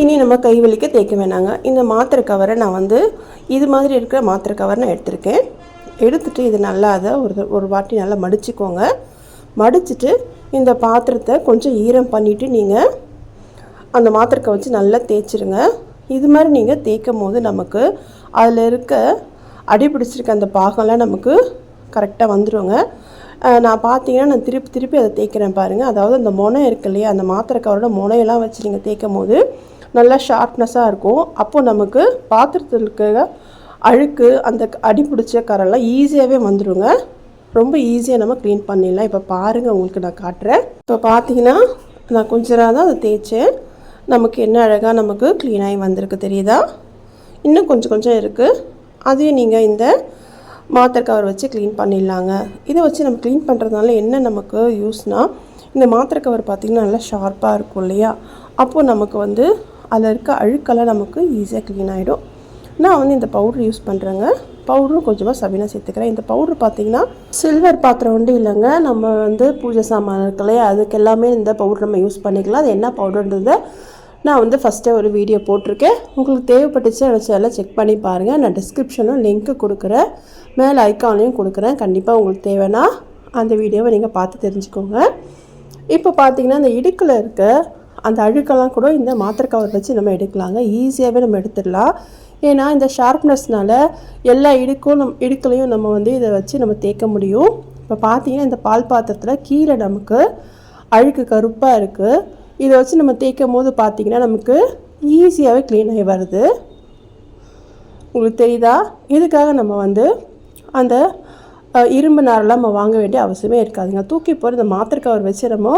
இனி நம்ம கை வலிக்க தேய்க்க வேணாங்க. இந்த மாத்திரை கவரை நான் வந்து இது மாதிரி இருக்கிற மாத்திரை கவர் நான் எடுத்திருக்கேன். எடுத்துட்டு இது நல்லா அதை ஒரு ஒரு வாட்டி நல்லா மடிச்சுக்கோங்க. மடிச்சுட்டு இந்த பாத்திரத்தை கொஞ்சம் ஈரம் பண்ணிவிட்டு நீங்கள் அந்த மாத்திரக்கை வச்சு நல்லா தேய்ச்சிருங்க. இது மாதிரி நீங்கள் தேய்க்கும் போது நமக்கு அதில் இருக்க அடி பிடிச்சிருக்க அந்த பாகம்லாம் நமக்கு கரெக்டாக வந்துடுங்க நான் பார்த்தீங்கன்னா நான் திருப்பி திருப்பி அதை தேய்க்கிறேன் பாருங்கள் அதாவது அந்த முனை இருக்கு இல்லையா அந்த மாத்திரைக்கவரோட முனையெல்லாம் வச்சு நீங்கள் தேய்க்கும் போது நல்லா ஷார்ப்னஸாக இருக்கும். அப்போது நமக்கு பாத்திரத்தில் இருக்க அழுக்கு அந்த அடி பிடிச்ச கரெல்லாம் ஈஸியாகவே வந்துடுங்க ரொம்ப ஈஸியாக நம்ம க்ளீன் பண்ணிடலாம். இப்போ பாருங்கள் உங்களுக்கு நான் காட்டுறேன். இப்போ பார்த்தீங்கன்னா நான் கொஞ்ச நேரம் தான் அதை தேய்ச்சேன். நமக்கு என்ன அழகாக நமக்கு க்ளீனாகி வந்திருக்கு தெரியுதா? இன்னும் கொஞ்சம் கொஞ்சம் இருக்குது அதையும் நீங்கள் இந்த மாத்திரை கவர் வச்சு க்ளீன் பண்ணிடலாங்க. இதை வச்சு நம்ம க்ளீன் பண்ணுறதுனால என்ன நமக்கு யூஸ்னால் இந்த மாத்திரை கவர் பார்த்திங்கன்னா நல்லா ஷார்ப்பாக இருக்கும் இல்லையா? அப்போது நமக்கு வந்து அதில் இருக்க அழுக்கெல்லாம் நமக்கு ஈஸியாக க்ளீன் ஆகிடும் நான் வந்து இந்த பவுடர் யூஸ் பண்ணுறேங்க பவுடரும் கொஞ்சமாக சபினா சேர்த்துக்கிறேன். இந்த பவுடர் பார்த்தீங்கன்னா சில்வர் பாத்திரம் ஒன்றும் இல்லைங்க. நம்ம வந்து பூஜை சாமான் இருக்கு அதுக்கு எல்லாமே இந்த பவுடர் நம்ம யூஸ் பண்ணிக்கலாம். அது என்ன பவுடர்ன்றதை நான் வந்து ஃபஸ்ட்டே ஒரு வீடியோ போட்டிருக்கேன். உங்களுக்கு தேவைப்பட்டுச்சு எனக்கு எல்லாம் செக் பண்ணி பாருங்கள் நான் டிஸ்கிரிப்ஷனும் லிங்க்கு கொடுக்குறேன். மேலே ஐக்கானையும் கொடுக்குறேன். கண்டிப்பாக உங்களுக்கு தேவைன்னா அந்த வீடியோவை நீங்கள் பார்த்து தெரிஞ்சுக்கோங்க. இப்போ பார்த்தீங்கன்னா இந்த இடுக்கில் இருக்க அந்த அழுக்கெல்லாம் கூட இந்த மாத்திரை கவர் வச்சு நம்ம எடுக்கலாங்க. ஈஸியாகவே நம்ம எடுத்துடலாம். ஏன்னா இந்த ஷார்ப்னஸ்னால் எல்லா இடுக்கும் நம் இடுக்களையும் நம்ம வந்து இதை வச்சு நம்ம தேய்க்க முடியும். இப்போ பார்த்தீங்கன்னா இந்த பால் பாத்திரத்தில் கீழே நமக்கு அழுக்கு கருப்பாக இருக்குது இதை வச்சு நம்ம தேய்க்கும் போது பார்த்தீங்கன்னா நமக்கு ஈஸியாகவே க்ளீன் ஆகி வருது. உங்களுக்கு தெரியுதா? இதுக்காக நம்ம வந்து அந்த இரும்பு நாரெல்லாம் நம்ம வாங்க வேண்டிய அவசியமே இருக்காதுங்க. தூக்கி போகிற இந்த மாத்திரை கவர் வச்சு நம்ம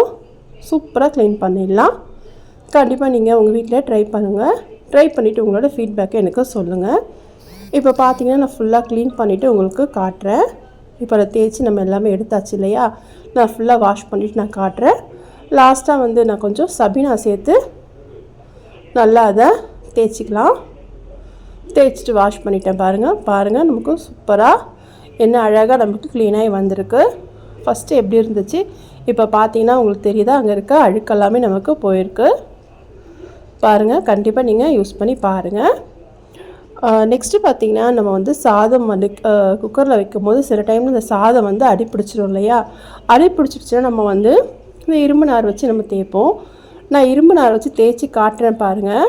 சூப்பராக க்ளீன் பண்ணிடலாம். கண்டிப்பாக நீங்கள் உங்கள் வீட்டில் ட்ரை பண்ணுங்கள் ட்ரை பண்ணிவிட்டு உங்களோட ஃபீட்பேக்கை எனக்கு சொல்லுங்கள் இப்போ பார்த்தீங்கன்னா நான் ஃபுல்லாக க்ளீன் பண்ணிவிட்டு உங்களுக்கு காட்டுறேன். இப்போ அதை தேய்ச்சி நம்ம எல்லாமே எடுத்தாச்சு இல்லையா? நான் ஃபுல்லாக வாஷ் பண்ணிவிட்டு நான் காட்டுறேன். லாஸ்ட்டாக வந்து நான் கொஞ்சம் சபினா சேர்த்து நல்லா அதை தேய்ச்சிக்கலாம். தேய்ச்சிட்டு வாஷ் பண்ணிட்டேன் பாருங்கள் பாருங்கள் நமக்கு சூப்பராக என்ன அழகாக நமக்கு க்ளீனாகி வந்திருக்கு. ஃபஸ்ட்டு எப்படி இருந்துச்சு? இப்போ பார்த்தீங்கன்னா உங்களுக்கு தெரியுதா? அங்கே இருக்க அழுக்கெல்லாமே நமக்கு போயிருக்கு. பாருங்கள் கண்டிப்பாக நீங்கள் யூஸ் பண்ணி பாருங்கள் நெக்ஸ்ட்டு பார்த்தீங்கன்னா நம்ம வந்து சாதம் வந்து குக்கரில் வைக்கும் போது சில டைமில் இந்த சாதம் வந்து அடிப்பிடிச்சிரும் இல்லையா? அடி பிடிச்சிருச்சுன்னா நம்ம வந்து இந்த இரும்பு நார் வச்சு நம்ம தேய்ப்போம். நான் இரும்பு நார் வச்சு தேய்ச்சி காட்டுறேன் பாருங்கள்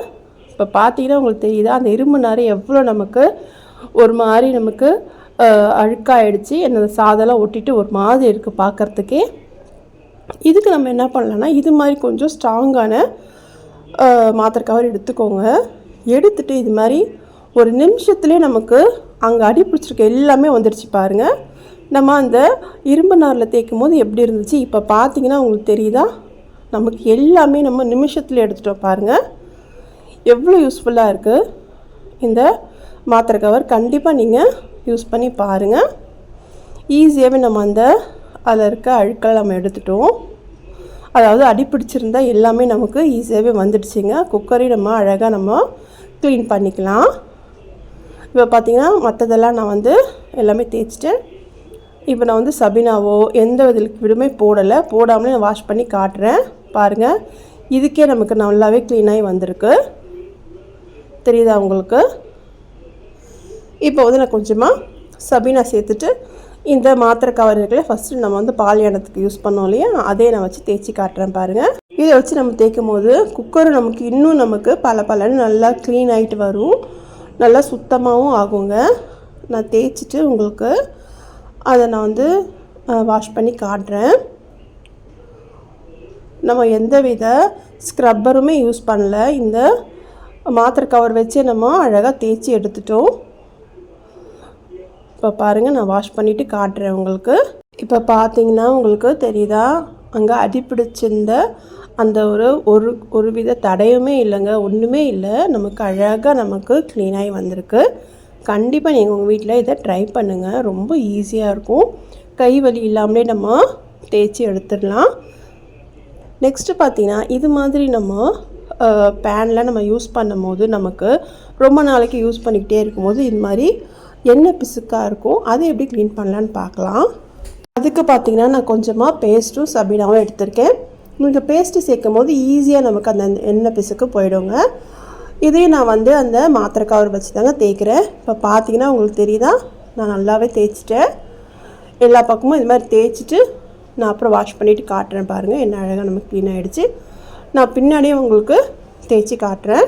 இப்போ பார்த்தீங்கன்னா உங்களுக்கு தெரியுதா? அந்த இரும்பு நார் எவ்வளோ நமக்கு ஒரு மாதிரி நமக்கு அழுக்காயிடுச்சு. அந்த சாதம்லாம் ஒட்டிட்டு ஒரு மாதிரி இருக்குது பார்க்குறதுக்கே இதுக்கு நம்ம என்ன பண்ணலான்னா இது மாதிரி கொஞ்சம் ஸ்ட்ராங்கான மாத்திரை கவர் எடுத்துக்கோங்க. எடுத்துட்டு இது மாதிரி ஒரு நிமிஷத்துலேயே நமக்கு அங்கே அடி பிடிச்சிருக்க எல்லாமே வந்துடுச்சு பாருங்கள் நம்ம அந்த இரும்பு நாரில் தேய்க்கும் போது எப்படி இருந்துச்சு? இப்போ பார்த்தீங்கன்னா உங்களுக்கு தெரியுதா? நமக்கு எல்லாமே நம்ம நிமிஷத்தில் எடுத்துட்டோம் பாருங்கள் எவ்வளோ யூஸ்ஃபுல்லாக இருக்குது இந்த மாத்திரை கவர் கண்டிப்பாக நீங்கள் யூஸ் பண்ணி பாருங்கள் ஈஸியாகவே நம்ம அந்த அதில் இருக்க அழுக்களை நம்ம எடுத்துட்டோம். அதாவது அடிப்பிடிச்சிருந்தா எல்லாமே நமக்கு ஈஸியாகவே வந்துடுச்சுங்க. குக்கரையும் நம்ம அழகாக நம்ம க்ளீன் பண்ணிக்கலாம். இப்போ பார்த்திங்கன்னா மற்றதெல்லாம் நான் வந்து எல்லாமே தேய்ச்சிட்டேன் இப்போ நான் வந்து சபினாவோ எந்த வித லிக்விடுமே போடலை. போடாமலே நான் வாஷ் பண்ணி காட்டுறேன். பாருங்கள் இதுக்கே நமக்கு நல்லாவே க்ளீனாகி வந்திருக்கு. தெரியுதா உங்களுக்கு? இப்போ வந்து நான் கொஞ்சமாக சபீனா சேர்த்துட்டு இந்த மாத்திரை கவர் இருக்குல்ல ஃபஸ்ட்டு நம்ம வந்து பாலியானத்துக்கு யூஸ் பண்ணோம் இல்லையா? அதே நான் வச்சு தேய்ச்சி காட்டுறேன் பாருங்கள் இதை வச்சு நம்ம தேய்க்கும் போது குக்கர் நமக்கு இன்னும் நமக்கு பல பலன்னு நல்லா க்ளீன் ஆகிட்டு வரும். நல்லா சுத்தமாகவும் ஆகுங்க. நான் தேய்ச்சிட்டு உங்களுக்கு அதை நான் வந்து வாஷ் பண்ணி காட்டுறேன். நம்ம எந்த வித ஸ்க்ரப்பருமே யூஸ் பண்ணல. இந்த மாத்திரை கவர் வச்சு நம்ம அழகாக தேய்ச்சி எடுத்துட்டோம். இப்போ பாருங்கள் நான் வாஷ் பண்ணிவிட்டு காட்டுறேன் உங்களுக்கு. இப்போ பார்த்தீங்கன்னா உங்களுக்கு தெரியுதா? அங்கே அடிப்பிடிச்சிருந்த அந்த ஒரு ஒரு ஒரு வித தடையுமே இல்லைங்க. ஒன்றுமே இல்லை. நமக்கு அழகாக நமக்கு க்ளீனாகி வந்திருக்கு. கண்டிப்பாக நீங்கள் உங்கள் வீட்டில் இதை ட்ரை பண்ணுங்கள் ரொம்ப ஈஸியாக இருக்கும். கை வலி இல்லாமலே நம்ம தேய்ச்சி எடுத்துடலாம். நெக்ஸ்ட்டு பார்த்தீங்கன்னா இது மாதிரி நம்ம பேனில் நம்ம யூஸ் பண்ணும்போது நமக்கு ரொம்ப நாளைக்கு யூஸ் பண்ணிக்கிட்டே இருக்கும்போது இது மாதிரி எண்ணெய் பிசுக்காக இருக்கும். அதை எப்படி க்ளீன் பண்ணலான்னு பார்க்கலாம். அதுக்கு பார்த்தீங்கன்னா நான் கொஞ்சமாக பேஸ்ட்டும் சபீனாவும் எடுத்திருக்கேன். நீங்கள் பேஸ்ட்டு சேர்க்கும் போது ஈஸியாக நமக்கு அந்த எண்ணெய் பிசுக்கு போயிடுங்க. இதையும் நான் வந்து அந்த மாத்திரை கவர் வச்சு தாங்க தேய்க்கிறேன். இப்போ பார்த்தீங்கன்னா உங்களுக்கு தெரியுதா? நான் நல்லாவே தேய்ச்சிட்டேன். எல்லா பக்கமும் இது மாதிரி தேய்ச்சிட்டு நான் அப்புறம் வாஷ் பண்ணிவிட்டு காட்டுறேன் பாருங்கள் என்ன அழகாக நமக்கு க்ளீன் ஆகிடுச்சு நான் பின்னாடியே உங்களுக்கு தேய்ச்சி காட்டுறேன்.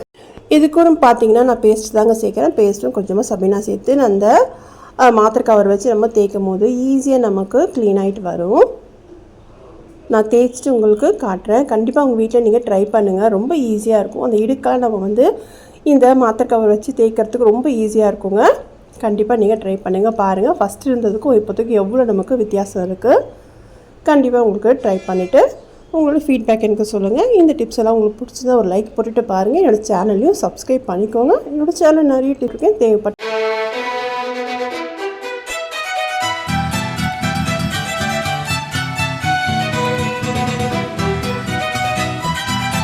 இதுக்கும் பார்த்தீங்கன்னா நான் பேஸ்ட் தாங்க சேர்க்குறேன். பேஸ்ட்டும் கொஞ்சமாக சபீனா சேர்த்து நான் அந்த மாத்திரை கவர் வச்சு நம்ம தேய்க்கும் போது ஈஸியாக நமக்கு க்ளீன் ஆகிட்டு வரும். நான் தேய்ச்சிட்டு உங்களுக்கு காட்டுறேன். கண்டிப்பாக உங்கள் வீட்டில் நீங்கள் ட்ரை பண்ணுங்கள் ரொம்ப ஈஸியாக இருக்கும். அந்த இடுக்கெல்லாம் நம்ம வந்து இந்த மாத்திரை கவர் வச்சு தேய்க்கிறதுக்கு ரொம்ப ஈஸியாக இருக்குங்க. கண்டிப்பாக நீங்கள் ட்ரை பண்ணுங்கள் பாருங்கள் ஃபஸ்ட்டு இருந்ததுக்கும் இப்போதைக்கு எவ்வளோ நமக்கு வித்தியாசம் இருக்குது கண்டிப்பாக உங்களுக்கு ட்ரை பண்ணிவிட்டு உங்களோட ஃபீட்பேக் எனக்கு சொல்லுங்கள் இந்த டிப்ஸ் எல்லாம் உங்களுக்கு பிடிச்சதா ஒரு லைக் போட்டுட்டு பாருங்கள் என்னோடய சேனல்லையும் சப்ஸ்கிரைப் பண்ணிக்கோங்க. என்னோடய சேனல் நிறைய டிப் இருக்கேன் தேவைப்பட்ட